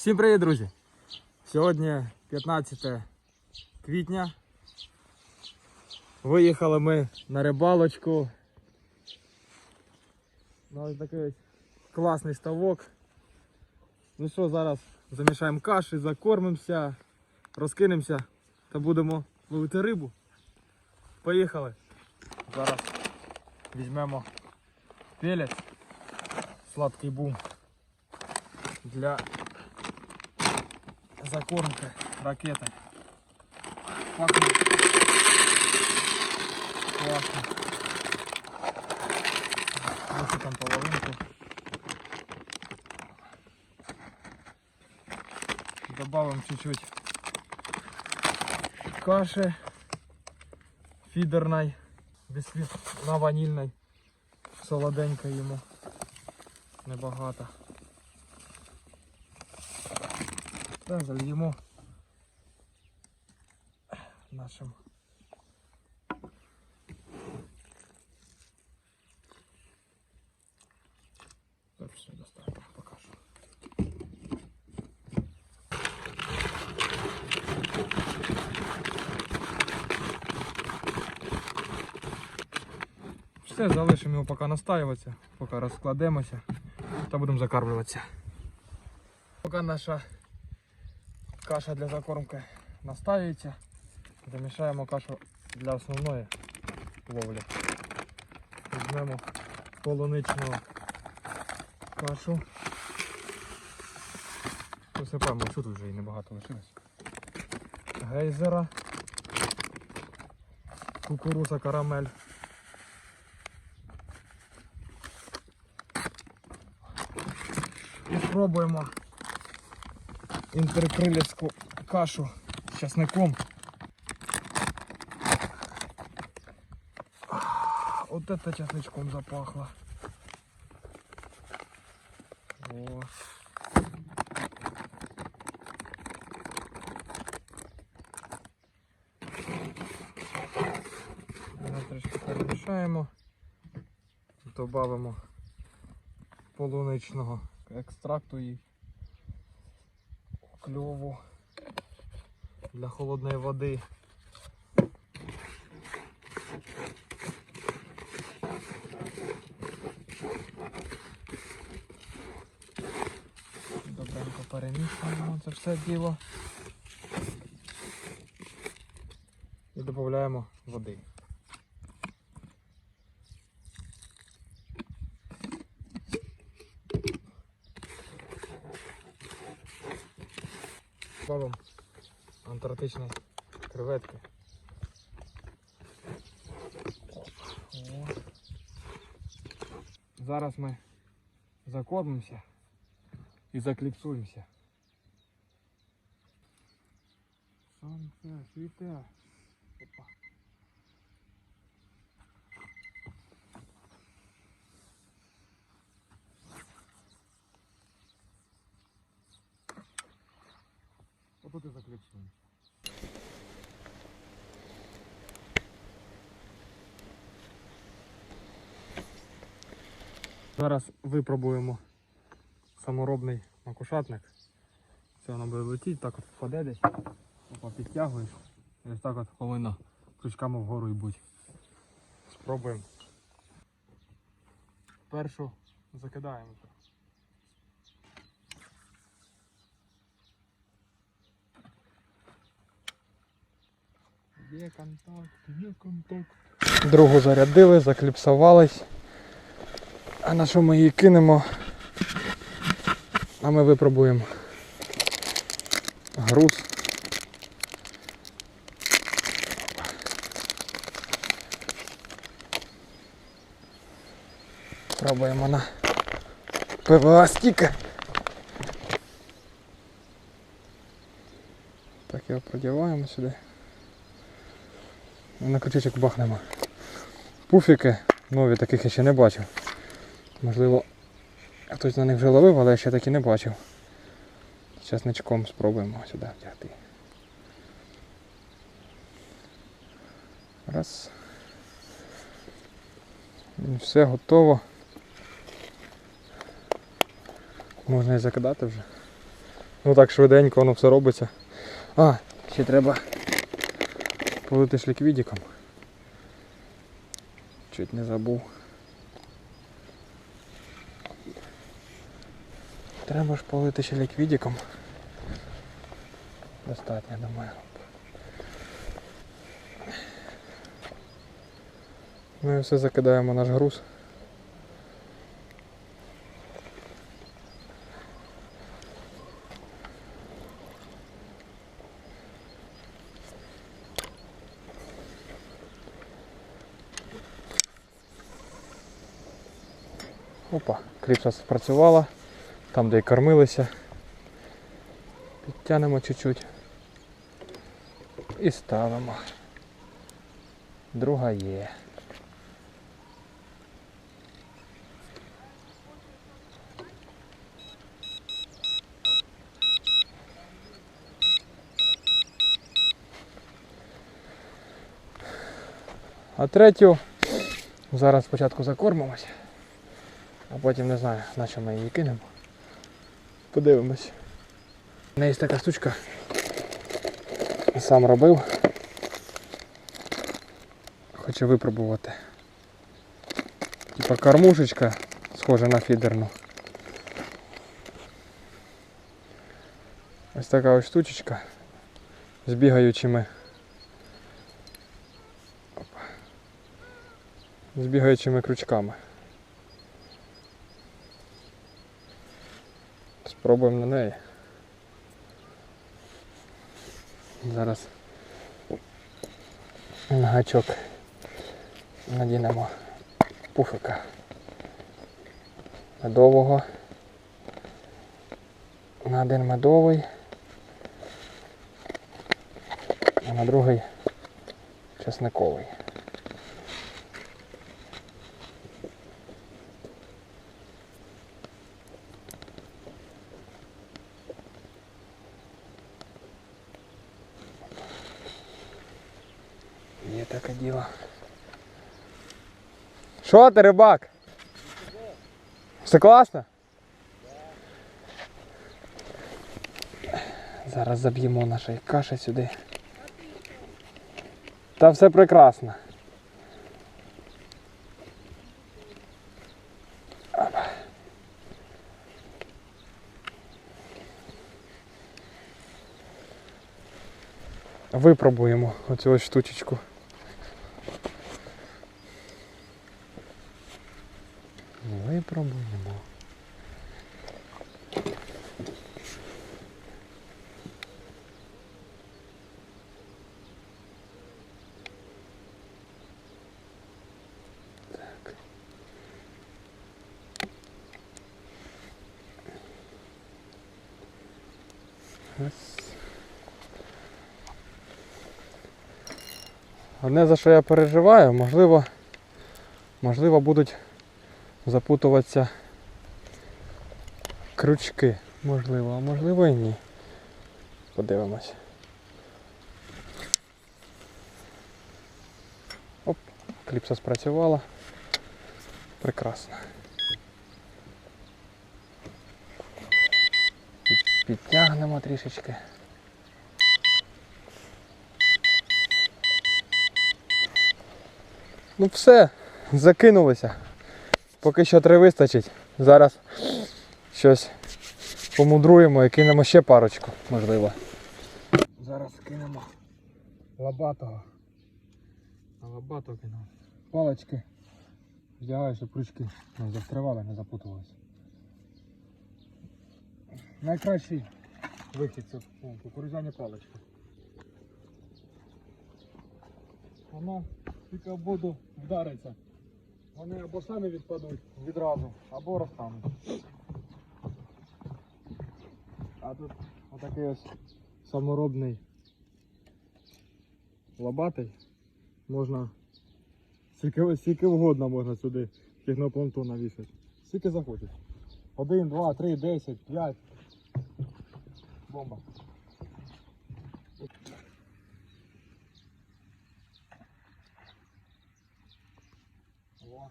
Всім привіт, друзі! Сьогодні 15 квітня. Виїхали ми на рибалочку. На ось такий класний ставок. Ну що, зараз замішаємо каші, закормимося, розкинемося та будемо ловити рибу. Поїхали. Зараз візьмемо пелець, сладкий бум для закормки ракети. Пахне. Класно. Висипаємо половинку. Добавим чуть-чуть каши фидерной, бисквит на ванильной, солоденько йому, небагато. Та зальємо нашим все, достатньо, покажу. Все, залишимо його поки настаюватися, поки розкладемося та будемо закармлюватися. Поки наша каша для закормки настаюється, замішаємо кашу для основної ловлі. Візьмемо полуничну кашу. Посипаємо, що тут вже і небагато лишилось. Гейзера, кукуруза карамель. І спробуємо інтеркрилівську кашу з часником. Вот это часничком запахло. О. Трішки перемішаємо. Добавимо полуничного екстракту і кльову для холодної води. Добренько перемішуємо це все діло. І додаємо води. Антарктичні креветки. Зараз ми закормимося і закліпсуємося. Сонце світе. Опа. Отут і закліпсуємося. Зараз випробуємо саморобний макушатник. Це воно буде летіти, так от впаде десь, опа, підтягуєш. І ось так от повинно крючками вгору і бути. Спробуємо. Першу закидаємо. Є контакт, є контакт. Другу зарядили, закліпсувались. А на що ми її кинемо? А ми випробуємо груз. Пробуємо на ПВА стіка. Так, його продіваємо сюди. На крючечок бахнемо. Пуфіки нові, таких я ще не бачив. Можливо, хтось на них вже ловив, але я ще так і не бачив. Часничком спробуємо сюди втягти. Раз. Все готово. Можна і закидати вже. Ну так швиденько воно все робиться. А, ще треба полити ж ліквідіком. Чуть не забув. Треба ж полити ще ліквідіком. Достатньо, думаю. Ну все закидаємо наш груз. Опа, кліпса спрацювала. Там, де й кормилися. Підтягнемо чуть-чуть. І ставимо. Друга є. А третю зараз спочатку закормимося, а потім не знаю, на що ми її кинемо. Подивимось. У неї є така штучка. Сам робив. Хочу випробувати. Типа кормушечка, схожа на фідерну. Ось така ось штучечка з бігаючими. Опа. З бігаючими крючками. Спробуємо на неї. Зараз на гачок надінемо пуфика медового. На один медовий, а на другий чесниковий. Таке діло. Що ти, рибак? Все класно? Зараз заб'ємо нашої каші сюди. Та все прекрасно. Випробуємо оцю ось штучечку. Раз. Одне за що я переживаю, можливо, можливо будуть запутуватися крючки. Можливо, а можливо і ні. Подивимось. Оп, кліпса спрацювала. Прекрасно. Підтягнемо трішечки. Ну все, закинулися. Поки що три вистачить. Зараз щось помудруємо і кинемо ще парочку, можливо. Зараз кинемо лобатого. А лобатого кинемо. Палочки. Вдягаю, щоб крючки не застрявали, не запутувалися. Найкращий вихід це о, кукурудзяні палички. Воно тільки в воду вдариться. Вони або самі відпадуть відразу, або розтануть. А тут отакий ось саморобний лобатий. Можна скільки, скільки вгодно можна сюди кігнопланту навішати. Скільки захочеш. Один, два, три, десять, п'ять. Бомба. О.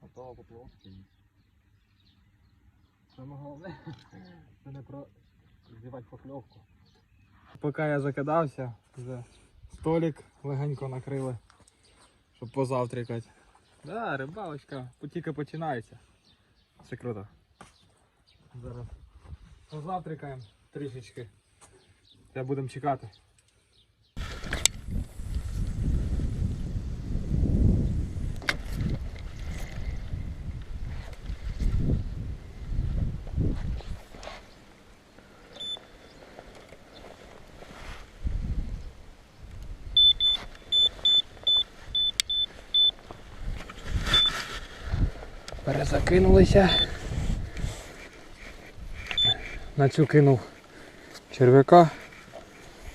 Готова поплавка. Саме головне це не про здівати покльовку. Поки я закидався, вже столик легенько накрили, щоб позавтракати. Да, рибалочка тільки починається. Це круто. Зараз позавтракаємо трішечки. Та будемо чекати. Перезакинулися. На цю кинув черв'яка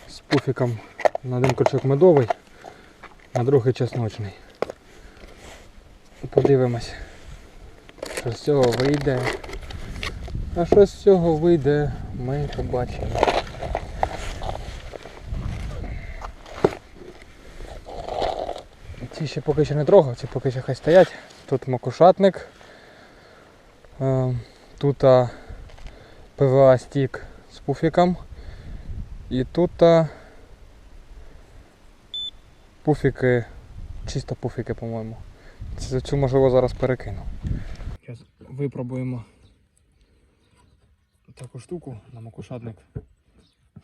з пуфіком на один крючок медовий, на другий чесночний. Подивимось, що з цього вийде. А що з цього вийде, ми побачимо. Ці ще поки що не трогав, ці поки що хай стоять. Тут макушатник. Е, Тут ПВА стік з пуфіком. І тут пуфіки, чисто пуфіки, по-моєму. Цю можливо зараз перекину. Зараз випробуємо таку штуку на макушатник.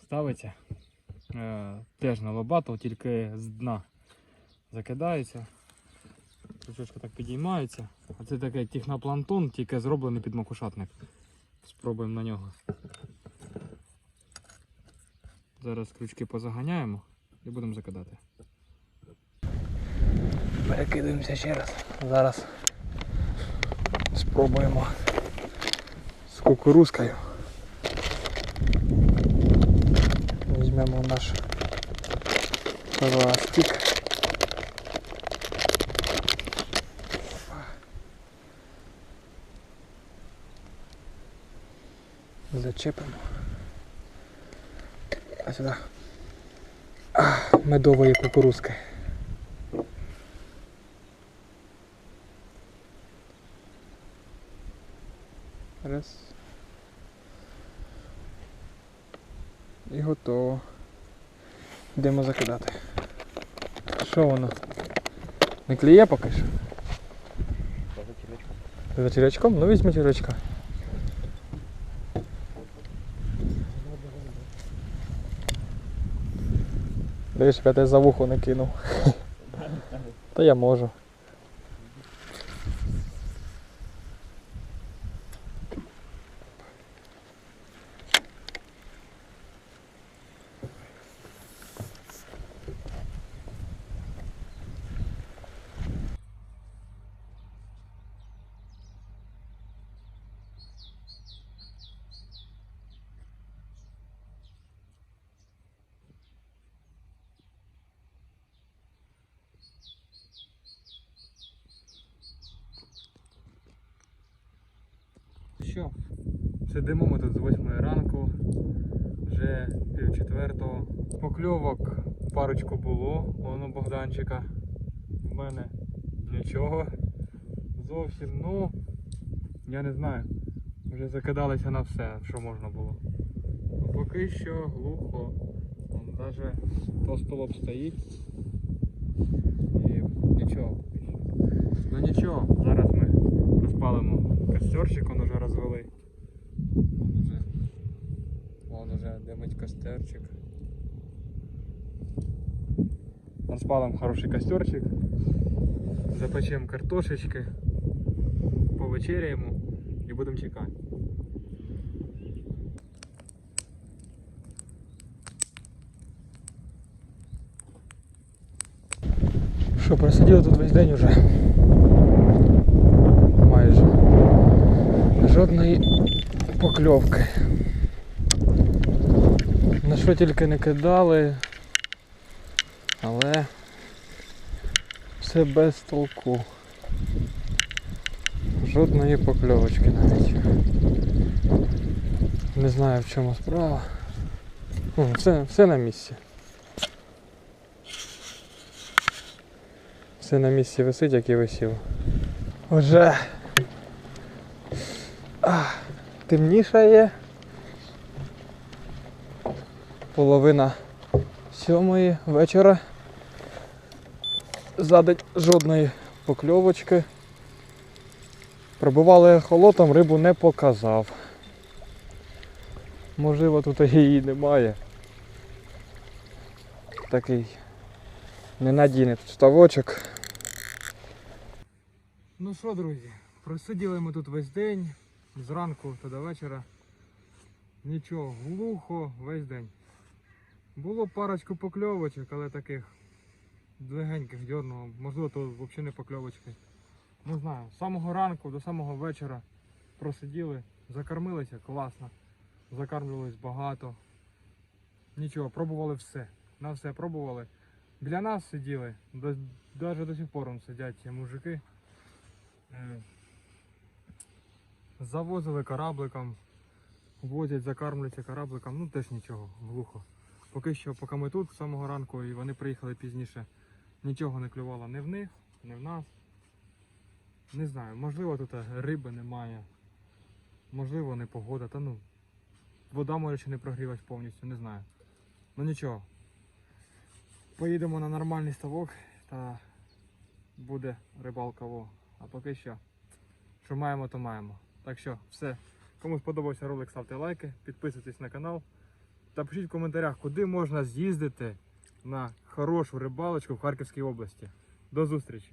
Ставиться. Е, теж на лобату, тільки з дна закидається. Крючочка так підіймається. А це таке техноплантон, тільки зроблений під макушатник. Спробуємо на нього. Зараз крючки позаганяємо і будемо закидати. Перекидаємося ще раз. Зараз спробуємо з кукурузкою. Візьмемо наш пластик. Зачепимо. А сюди. А, медової кукурузки. Раз. І готово. Йдемо закидати. Що воно? Не кліє поки що? За червячком? Ну візьми червячка. Дивись, щоб я тебе за вухо не кинув. Та я можу. Що? Сидимо ми тут з 8 ранку, вже пів четвертого. Покльовок парочку було, воно Богданчика. У мене нічого. Зовсім, ну, я не знаю. Вже закидалися на все, що можна було. Ну, Поки що глухо. Вон Даже толстолоб стоїть. І нічого. Ну нічого, зараз ми розпалимо костерчик, розвели. Вон уже, вон уже димить костерчик. Розпалимо хороший костерчик. Запечемо картошечки, повечеряємо і будемо чекати. Що, просиділи тут весь день уже? Жодної покльовки. На що тільки не кидали, але все без толку. Жодної покльовочки навіть. Не знаю в чому справа. Все, все на місці. Все на місці висить, як і висів. Уже темнішає. Половина сьомої вечора. За жодної покльовочки. Пробували холотом, рибу не показав. Можливо, тут її немає. Такий ненадійний тут ставочок. Ну що, друзі, просиділи ми тут весь день, зранку та до вечора. Нічого, глухо весь день. Було парочку покльовочок, але таких легеньких дьорного, можливо, то взагалі не покльовочки. Не знаю, з самого ранку до самого вечора просиділи, закормилися класно, закармлювались багато. Нічого, пробували все. На все пробували. Біля нас сиділи, навіть до сих пор сидять мужики. Е, Завозили корабликом, возять, закармлюються корабликом, ну теж нічого, глухо. Поки що, поки ми тут з самого ранку і вони приїхали пізніше, нічого не клювало не в них, не в нас. Не знаю, можливо тут риби немає, можливо не погода, та ну. Вода може ще не прогрілась повністю, не знаю. Ну нічого. Поїдемо на нормальний ставок та буде рибалка во. А поки що, що маємо, то маємо. Так що, все. Кому сподобався ролик, ставте лайки, підписуйтесь на канал та пишіть в коментарях, куди можна з'їздити на хорошу рибалочку в Харківській області. До зустрічі!